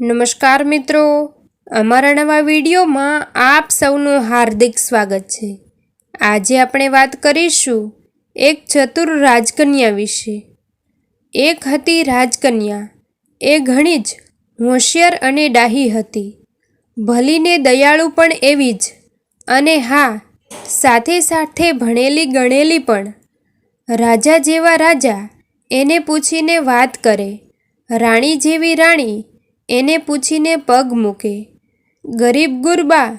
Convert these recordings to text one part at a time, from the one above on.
નમસ્કાર મિત્રો. અમારા નવા વિડીયોમાં આપ સૌનું હાર્દિક સ્વાગત છે. આજે આપણે વાત કરીશું એક ચતુર રાજકન્યા વિશે. એક હતી રાજકન્યા. એ ઘણી જ હોશિયાર અને ડાહી હતી. ભલીને દયાળુ પણ એવી જ. અને હા, સાથે સાથે ભણેલી ગણેલી પણ. રાજા જેવા રાજા એને પૂછીને વાત કરે. રાણી જેવી રાણી એને પૂછીને પગ મૂકે, ગરીબ ગુરબા,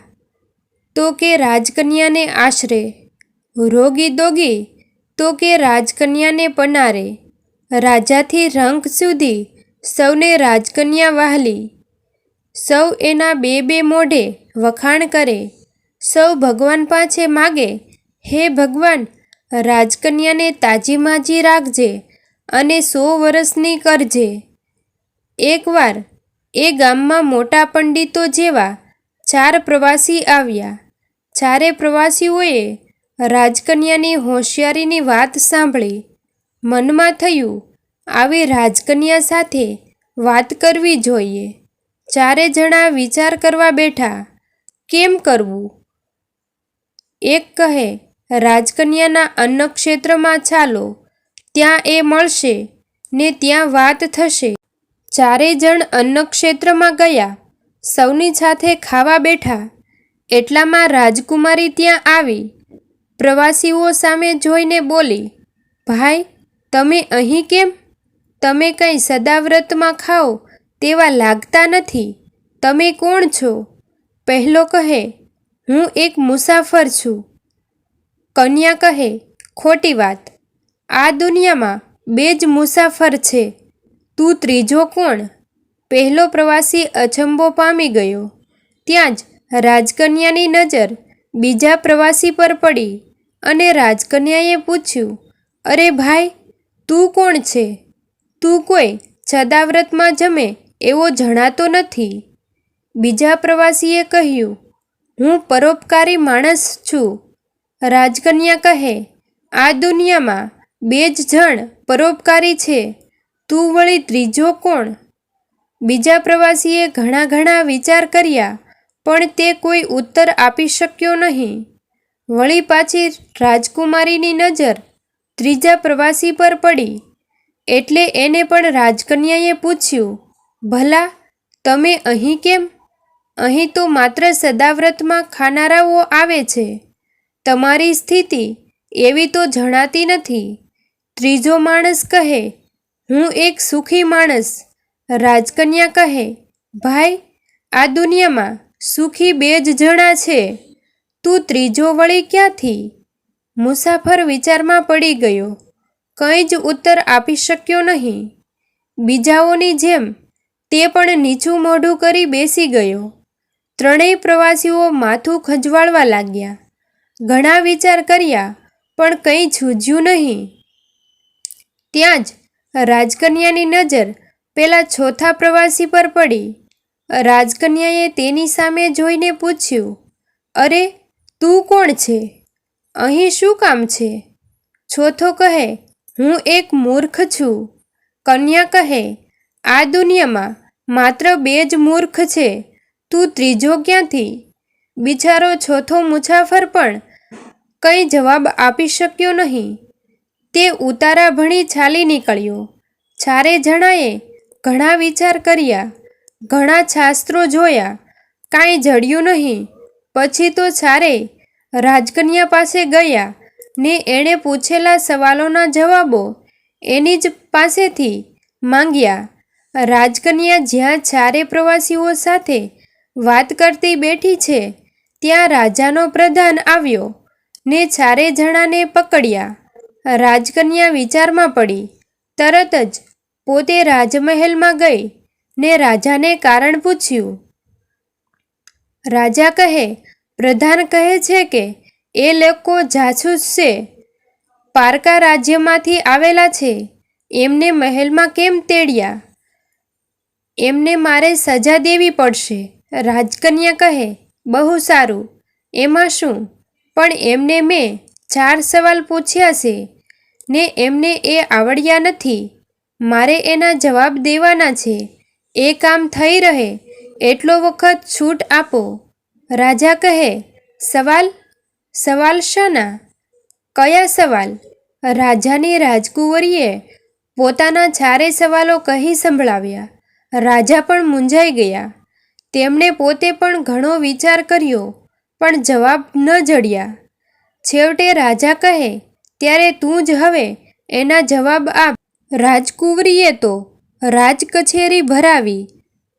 તો કે રાજકન્યાને આશરે? રોગી દોગી, તો કે રાજકન્યાને પનારે? રાજાથી રંક સુધી સૌને રાજકન્યા વહાલી. સૌ એના બે બે મોઢે વખાણ કરે. સૌ ભગવાન પાસે માગે, હે ભગવાન, રાજકન્યાને તાજી માજી રાખજે અને સો વર્ષની કરજે. એકવાર એ ગામમાં મોટા પંડિતો જેવા ચાર પ્રવાસી આવ્યા. ચારે પ્રવાસીઓએ રાજકન્યાની હોશિયારીની વાત સાંભળી. મનમાં થયું, આવી રાજકન્યા સાથે વાત કરવી જોઈએ. ચારે જણા વિચાર કરવા બેઠા. કેમ કરવું? એક કહે, રાજકન્યાના અન્નક્ષેત્રમાં ચાલો. ત્યાં એ મળશે ને ત્યાં વાત થશે. ચારે જણ અન્નક્ષેત્રમાં ગયા. સૌની સાથે ખાવા બેઠા. એટલામાં રાજકુમારી ત્યાં આવી. પ્રવાસીઓ સામે જોઈને બોલી, ભાઈ, તમે અહીં કેમ? તમે કંઈ સદાવ્રતમાં ખાઓ તેવા લાગતા નથી. તમે કોણ છો? પહેલો કહે, હું એક મુસાફર છું. કન્યા કહે, ખોટી વાત. આ દુનિયામાં બે જ મુસાફર છે. તું ત્રીજો કોણ? પહેલો પ્રવાસી અચંબો પામી ગયો. ત્યાં જ રાજકન્યાની નજર બીજા પ્રવાસી પર પડી અને રાજકન્યાએ પૂછ્યું, અરે ભાઈ, તું કોણ છે? તું કોઈ છદાવ્રતમાં જમે એવો જણાતો નથી. બીજા પ્રવાસીએ કહ્યું, હું પરોપકારી માણસ છું. રાજકન્યા કહે, આ દુનિયામાં બે જ જણ પરોપકારી છે. તું વળી ત્રીજો કોણ? બીજા પ્રવાસીએ ઘણા ઘણા વિચાર કર્યા, પણ તે કોઈ ઉત્તર આપી શક્યો નહીં. વળી પાછી રાજકુમારીની નજર ત્રીજા પ્રવાસી પર પડી. એટલે એને પણ રાજકન્યાએ પૂછ્યું, ભલા, તમે અહીં કેમ? અહીં તો માત્ર સદાવ્રતમાં ખાનારાઓ આવે છે. તમારી સ્થિતિ એવી તો જણાતી નથી. ત્રીજો માણસ કહે હું એક સુખી માણસ. રાજકન્યા કહે, ભાઈ, આ દુનિયામાં સુખી બે જ જણા છે. તું ત્રીજો વળી ક્યાંથી? મુસાફર વિચારમાં પડી ગયો. કંઈ જ ઉત્તર આપી શક્યો નહીં. બીજાઓની જેમ તે પણ નીચું મોઢું કરી બેસી ગયો. ત્રણેય પ્રવાસીઓ માથું ખંજવાળવા લાગ્યા. ઘણા વિચાર કર્યા, પણ કંઈ સૂઝ્યું નહીં. ત્યાં જ રાજકન્યાની નજર પેલા ચોથા પ્રવાસી પર પડી. રાજકન્યાએ તેની સામે જોઈને પૂછ્યું, અરે, તું કોણ છે? અહીં શું કામ છે? ચોથો કહે, હું એક મૂર્ખ છું. કન્યા કહે, આ દુનિયામાં માત્ર બે જ મૂર્ખ છે, તું ત્રીજો ક્યાંથી? બિચારો ચોથો મુસાફર પણ કંઈ જવાબ આપી શક્યો નહીં. તે ઉતારા ભણી ચાલી નીકળ્યો. ચારે જણાએ ઘણા વિચાર કર્યા, ઘણા શાસ્ત્રો જોયા, કાંઈ જડ્યું નહીં. પછી તો ચારે રાજકન્યા પાસે ગયા ને એણે પૂછેલા સવાલોના જવાબો એની જ પાસેથી માંગ્યા. રાજકન્યા જ્યાં ચારે પ્રવાસીઓ સાથે વાત કરતી બેઠી છે, ત્યાં રાજાનો પ્રધાન આવ્યો ને ચારે જણાને પકડ્યા. રાજકન્યા વિચારમાં પડી. તરત જ પોતે રાજમહેલમાં ગઈ ને રાજાને કારણ પૂછ્યું. રાજા કહે, પ્રધાન કહે છે કે એ લોકો જાસૂસ છે. પારકા રાજ્યમાંથી આવેલા છે. એમને મહેલમાં કેમ તેડ્યા? એમને મારે સજા દેવી પડશે. રાજકન્યા કહે, બહુ સારું. એમાં શું? પણ એમને મેં ચાર સવાલ પૂછ્યા છે. ને એમને એ આવડ્યા નથી. મારે એના જવાબ દેવાના છે. એ કામ થઈ રહે. એટલો વખત છૂટ આપો. રાજા કહે, સવાલ? સવાલ શાના? કયા સવાલ? રાજાની રાજકુંવરીએ પોતાના ચારે સવાલો કહી સંભળાવ્યા. રાજા પણ મૂંઝાઈ ગયા. તેમણે પોતે પણ ઘણો વિચાર કર્યો, પણ જવાબ ન જડ્યા. છેવટે રાજા કહે, ત્યારે તું જ હવે એના જવાબ આપ. રાજકુંવરીએ તો રાજકચેરી ભરાવી.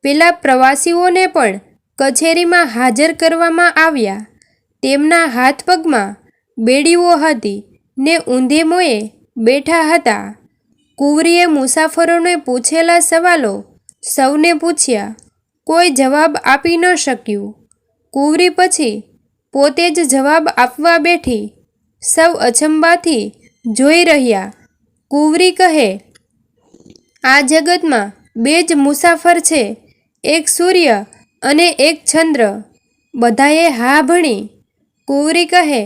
પેલા પ્રવાસીઓને પણ કચેરીમાં હાજર કરવામાં આવ્યા. તેમના હાથ પગમાં બેડીઓ હતી ને ઊંધે મોએ બેઠા હતા. કુંવરીએ મુસાફરોને પૂછેલા સવાલો સૌને પૂછ્યા. કોઈ જવાબ આપી ન શક્યું. કુંવરી પછી પોતે જ જવાબ આપવા બેઠી સૌ અચંબાથી જોઈ રહ્યા. કુંવરી કહે, આ જગતમાં બે જ મુસાફર છે, એક સૂર્ય અને એક ચંદ્ર. બધાએ હા ભણી. કુંવરી કહે,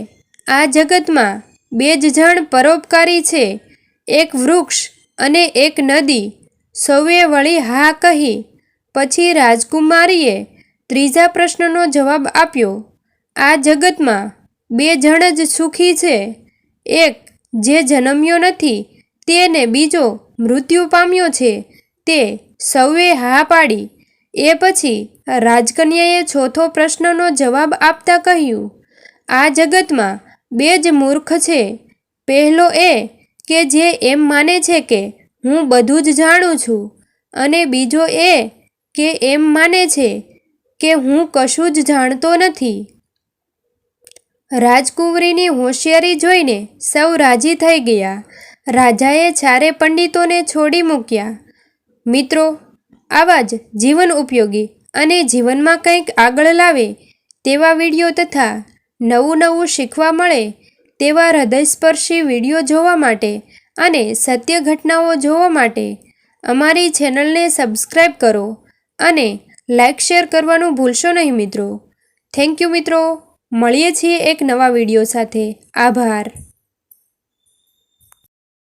આ જગતમાં બે જ જણ પરોપકારી છે, એક વૃક્ષ અને એક નદી. સૌએ વળી હા કહી. પછી રાજકુમારીએ ત્રીજા પ્રશ્નનો જવાબ આપ્યો. આ જગતમાં બે જણ જ સુખી છે. એક જે જન્મ્યો નથી તેને બીજો મૃત્યુ પામ્યો છે. તે સૌએ હા પાડી. એ પછી રાજકન્યાએ ચોથો પ્રશ્નનો જવાબ આપતા કહ્યું, આ જગતમાં બે જ મૂર્ખ છે. પહેલો એ કે જે એમ માને છે કે હું બધું જ જાણું છું અને બીજો એ કે એમ માને છે કે હું કશું જ જાણતો નથી. રાજકુંવરીની હોશિયારી જોઈને સૌ રાજી થઈ ગયા. રાજાએ ચારે પંડિતોને છોડી મૂક્યા. મિત્રો, આવા જ જીવન ઉપયોગી અને જીવનમાં કંઈક આગળ લાવે તેવા વીડિયો તથા નવું નવું શીખવા મળે તેવા હૃદયસ્પર્શી વીડિયો જોવા માટે અને સત્ય ઘટનાઓ જોવા માટે અમારી ચેનલને સબસ્ક્રાઈબ કરો અને લાઈક શેર કરવાનું ભૂલશો નહીં મિત્રો. થેન્ક યુ મિત્રો. મળીએ છીએ એક નવા વીડિયો સાથે. આભાર.